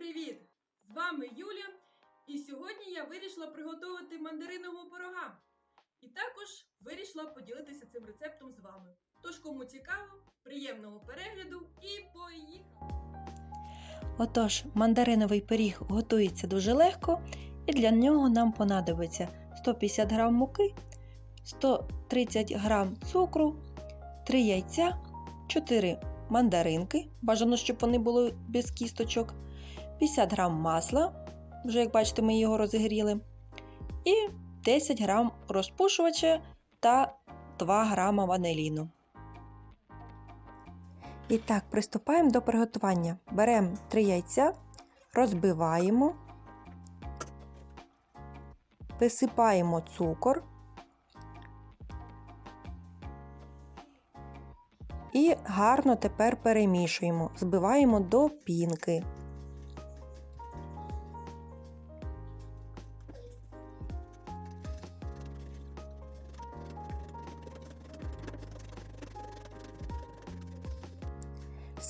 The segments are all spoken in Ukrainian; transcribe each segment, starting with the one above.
Привіт! З вами Юля, і сьогодні я вирішила приготувати мандаринового пирога. І також вирішила поділитися цим рецептом з вами. Тож, кому цікаво, приємного перегляду і поїхали! Отож, мандариновий пиріг готується дуже легко, і для нього нам понадобиться 150 г муки, 130 г цукру, 3 яйця, 4 мандаринки, бажано, щоб вони були без кісточок, 50 г масла, вже як бачите, ми його розігріли, і 10 г розпушувача та 2 г ваниліну. І так, приступаємо до приготування. Беремо 3 яйця, розбиваємо, висипаємо цукор і гарно тепер перемішуємо, збиваємо до пінки.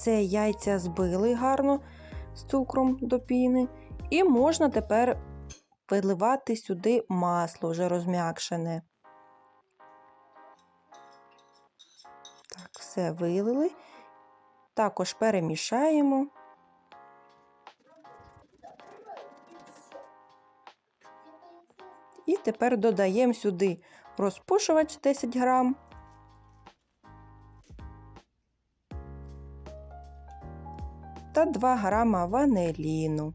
Все яйця збили гарно з цукром до піни. І можна тепер виливати сюди масло вже розм'якшене. Так, все вилили. Також перемішаємо. І тепер додаємо сюди розпушувач 10 грам. Та 2 грама ваниліну.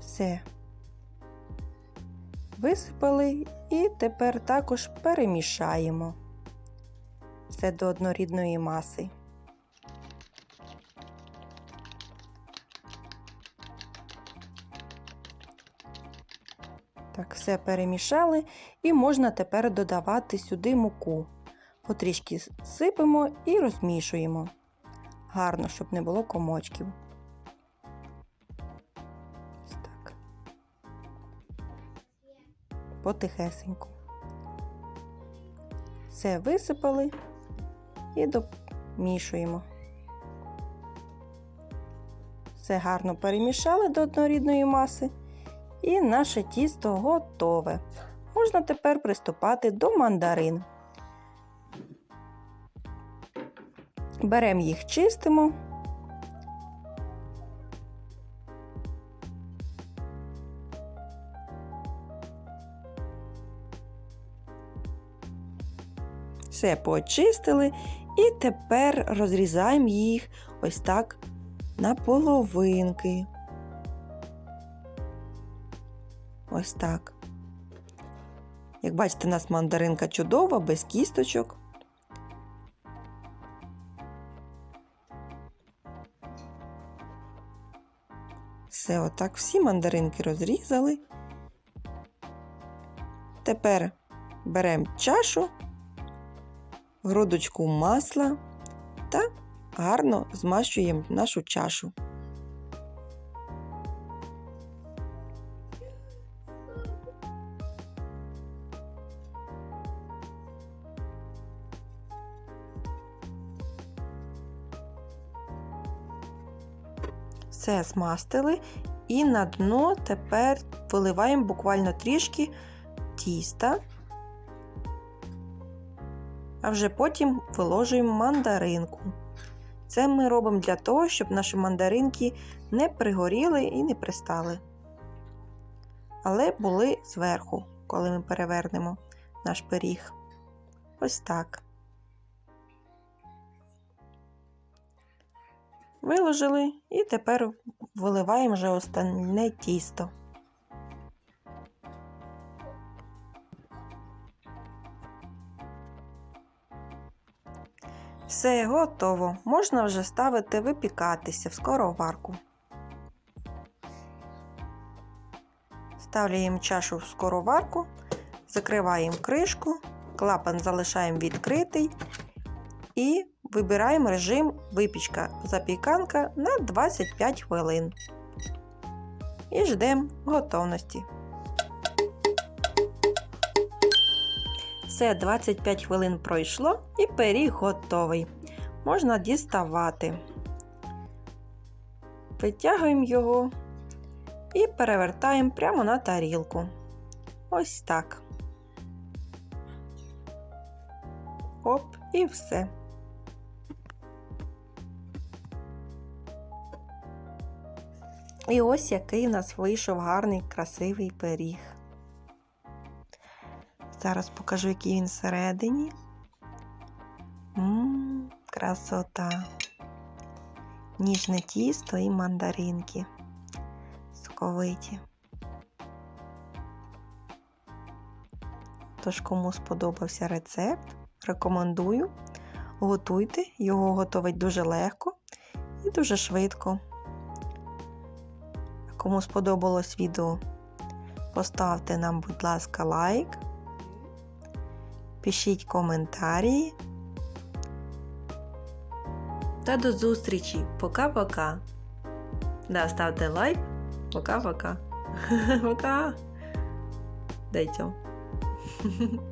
Все. Висипали і тепер також перемішаємо все до однорідної маси. Так, все перемішали і можна тепер додавати сюди муку. Потрішки сипемо і розмішуємо. Гарно, щоб не було комочків. Ось так. Потихесенько. Все висипали і домішуємо. Все гарно перемішали до однорідної маси. І наше тісто готове. Можна тепер приступати до мандарин. Беремо їх, чистимо. Все почистили і тепер розрізаємо їх ось так на половинки. Ось так. Як бачите, у нас мандаринка чудова, без кісточок. Все, отак всі мандаринки розрізали. Тепер беремо чашу, грудочку масла та гарно змащуємо нашу чашу. Все змастили і на дно тепер виливаємо буквально трішки тіста, а вже потім виложуємо мандаринку. Це ми робимо для того, щоб наші мандаринки не пригоріли і не пристали. Але були зверху, коли ми перевернемо наш пиріг. Ось так. Виложили і тепер виливаємо вже остальне тісто. Все готово. Можна вже ставити випікатися в скороварку. Ставляємо чашу в скороварку, закриваємо кришку, клапан залишаємо відкритий і вибираємо режим випічка запіканка на 25 хвилин. І ждемо готовності. Все, 25 хвилин пройшло і пиріг готовий. Можна діставати. Витягуємо його і перевертаємо прямо на тарілку. Ось так. Оп, і все. І ось який у нас вийшов гарний красивий пиріг. Зараз покажу, який він всередині. Ммм, красота. Ніжне тісто і мандаринки. Соковиті. Тож, кому сподобався рецепт, рекомендую. Готуйте, його готовить дуже легко і дуже швидко. Кому сподобалось відео, поставте нам, будь ласка, лайк. Пишіть коментарі. Та до зустрічі. Пока-пока. Да, ставте лайк. Пока-пока. Пока. Дай цьому.